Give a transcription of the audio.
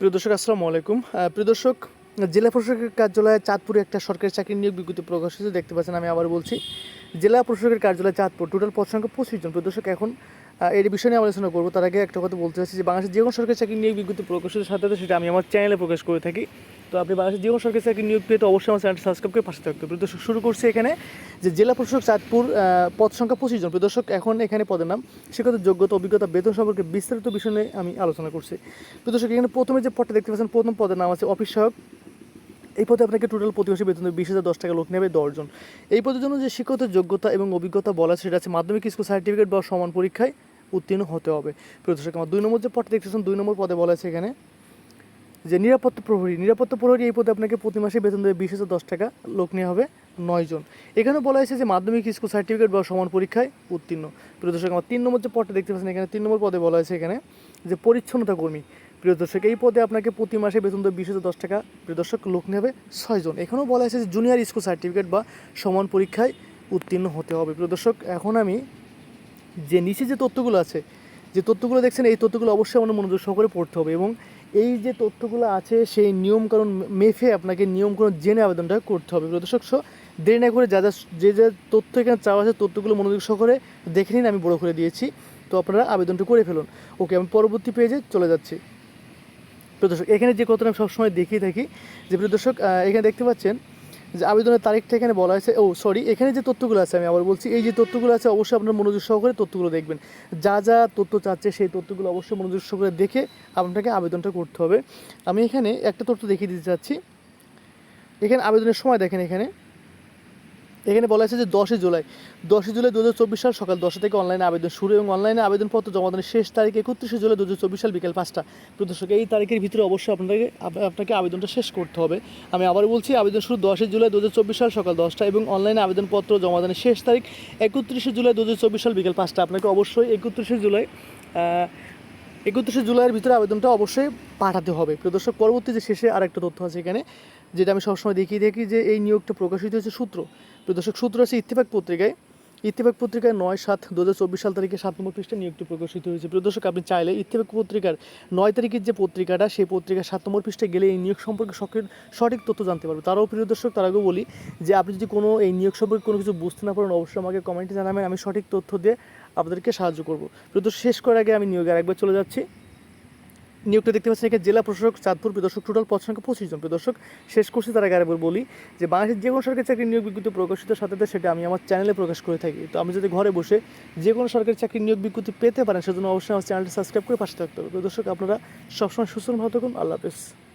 প্রিয় দর্শক, আসসালামু আলাইকুম। প্রিয় দর্শক, জেলা প্রশাসকের কার্যালয়ে চাঁদপুরে একটা সরকারি চাকরি নিয়োগ বিজ্ঞপ্তি প্রকাশিত দেখতে পাচ্ছেন, আমি আবার বলছি, জেলা প্রশাসকের কার্যালয়ে চাঁদপুর টোটাল পদ সংখ্যা পঁচিশ জন। প্রিয় দর্শক, এখন এর বিষয় নিয়ে আলোচনা করব। তার আগে একটা কথা বলতে চাচ্ছি যে বাংলাদেশের যে কোনো সরকারি চাকরি নিয়োগ বিজ্ঞপ্তি প্রকাশিত সাথে সাথে সেটা আমি আমার চ্যানেলে প্রকাশ করে থাকি। তো আপনি বাংলাদেশের যে কোনো সরকারি চাকরির নিয়োগ পেতে অবশ্যই আমার চ্যানেলটা সাবস্ক্রাইব করে পাশে থাকতে হবে দর্শক, শুরু করছি এখানে যে জেলা প্রশাসক চাঁদপুর পদ সংখ্যা পঁচিশ জন। দর্শক, এখন এখানে পদের নাম শিক্ষাগত যোগ্যতা, অভিজ্ঞতা, বেতন সম্পর্কে বিস্তারিত বিষয় নিয়ে আমি আলোচনা করছি। দর্শক, এখানে প্রথমে যে পদটা দেখতে পাচ্ছেন, প্রথম পদের নাম আছে অফিস সহায়ক। এই পদে আপনাকে টোটাল প্রতি বেতন বিশ হাজার দশ টাকা লোক নেবে দশজন এই পদের জন্য যে শিক্ষাগত যোগ্যতা এবং অভিজ্ঞতা বলা সেটা আছে মাধ্যমিক স্কুল সার্টিফিকেট বা সমান পরীক্ষায় উত্তীর্ণ হতে হবে। প্রদর্শক আমার দুই নম্বর যে পদটা দেখতেছেন দুই নম্বর পদে বলা আছে এখানে যে নিরাপত্তা প্রহরী নিরাপত্তা প্রহরী এই পদে আপনাকে প্রতি মাসে বেতন দেবে বিশ হাজার দশ টাকা, লোক নেওয়া হবে নয় জন। এখানে বলা হয়েছে যে মাধ্যমিক স্কুল সার্টিফিকেট বা সমান পরীক্ষায় উত্তীর্ণ। প্রিয় দর্শক, আমার তিন নম্বর যে পদটা দেখতে পাচ্ছেন, এখানে তিন নম্বর পদে বলা হয়েছে এখানে যে পরিচ্ছন্নতা কর্মী। প্রিয় দর্শক, এই পদে আপনাকে প্রতি মাসে বেতন দেবে বিশ হাজার দশ টাকা, প্রিয় দর্শক, লোক নেবে ছয়জন এখানেও বলা হয়েছে যে জুনিয়র স্কুল সার্টিফিকেট বা সমান পরীক্ষায় উত্তীর্ণ হতে হবে। প্রিয় দর্শক, এখন আমি যে নিচে যে তথ্যগুলো আছে, যে তথ্যগুলো দেখছেন, এই তথ্যগুলো অবশ্যই আমাদের মনোযোগ সহকারে পড়তে হবে এবং এই যে তথ্যগুলো আছে, সেই নিয়মকানুন মেফে আপনাকে নিয়মকানুন জেনে আবেদনটা করতে হবে। দর্শক, সো দেরি না করে যা যা যে যে তথ্য এখানে চাওয়া আছে, তথ্যগুলো মনোযোগ সহকারে দেখে নিন, আমি বড় করে দিয়েছি। তো আপনারা আবেদনটা করে ফেলুন। ওকে, আমি পরবর্তী পেজে চলে যাচ্ছি। প্রিয় দর্শক, এখানে যে কথাটা আমি সবসময় দেখিয়ে থাকি, যে প্রিয় দর্শক এখানে দেখতে পাচ্ছেন যে আবেদনের তারিখটা এখানে বলা হয়েছে। ও সরি এখানে যে তথ্যগুলো আছে, আমি আবার বলছি, এই যে তথ্যগুলো আছে, অবশ্যই আপনার মনোযোগ সহকারে তথ্যগুলো দেখবেন। যা যা তথ্য চাচ্ছে, সেই তথ্যগুলো অবশ্যই মনোযোগ সহকারে দেখে আপনাকে আবেদনটা করতে হবে। আমি এখানে একটা তথ্য দেখিয়ে দিতে চাচ্ছি। এখানে আবেদনের সময় দেখেন এখানে। এখানে বলা হয়েছে যে দশই জুলাই দশই জুলাই দু হাজার চব্বিশ সাল সকাল দশটা থেকে অনলাইনে আবেদন শুরু এবং অনলাইনে আবেদনপত্র জমা দানের শেষ তারিখ একত্রিশে জুলাই দু হাজার চব্বিশ সাল বিকেল পাঁচটা। প্রদর্শক এই তারিখের ভিতরে অবশ্যই আপনাকে আপনাকে আবেদনটা শেষ করতে হবে। আমি আবার বলছি, আবেদন শুরু দশই জুলাই দু হাজার চব্বিশ সাল সকাল দশটা এবং অনলাইনে আবেদনপত্র জমা দানের শেষ তারিখ একত্রিশে জুলাই দু হাজার চব্বিশ সাল বিকেল পাঁচটা। আপনাকে অবশ্যই একত্রিশে জুলাই একত্রিশে জুলাইয়ের ভিতরে আবেদনটা অবশ্যই পাঠাতে হবে। প্রদর্শক পরবর্তী যে শেষে আরেকটা তথ্য আছে এখানে, যেটা আমি সবসময় দেখিয়ে দেখি যে এই নিয়োগটা প্রকাশিত হয়েছে সূত্র। প্রদর্শক সূত্র আছে ইত্তেফাক পত্রিকায়। ইত্তেফাক পত্রিকায় নয় সাত দু সাল তারিখে সাত নম্বর পৃষ্ঠা নিয়োগটি প্রকাশিত হয়েছে। প্রদর্শক আপনি চাইলে ইত্তেফাক পত্রিকার নয় তারিখের যে পত্রিকাটা সেই পত্রিকার সাত নম্বর পৃষ্ঠায় গেলে এই নিয়োগ সম্পর্কে সঠিক সঠিক তথ্য জানতে পারবে। তারাও প্রিয় দর্শক তার আগেও বলি যে আপনি যদি কোনো এই নিয়োগ সম্পর্কে কোনো কিছু বুঝতে না পারেন অবশ্যই আমাকে কমেন্টে জানাবেন আমি সঠিক তথ্য দিয়ে আপনাদেরকে সাহায্য করব। প্রিয় দর্শক, শেষ করার আগে আমি নিয়োগে আরেকবার চলে যাচ্ছি। নিয়োগটা দেখতে পাচ্ছেন এখানে জেলা প্রশাসক, চাঁদপুর প্রদর্শক, টোটাল পদ সংখ্যা পঁচিশ জন। প্রদর্শক, শেষ করছি তারা আগে আরেকবার বলি যে বাংলাদেশের যে কোনো সরকারি চাকরির নিয়োগ বিজ্ঞপ্তি প্রকাশিত সাথে সাথে সেটা আমি আমার চ্যানেলে প্রকাশ করে থাকি। তো আমি যদি ঘরে বসে যে কোনো সরকারি চাকরির নিয়োগ বিজ্ঞপ্তি পেতে পারেন, সেজন্য অবশ্যই আমার চ্যানেলটি সাবস্ক্রাইব করে পাশে থাকতে হবে। প্রদর্শক, আপনারা সবসময় সুস্থ ভালো থাকুন। আল্লাহ হাফেজ।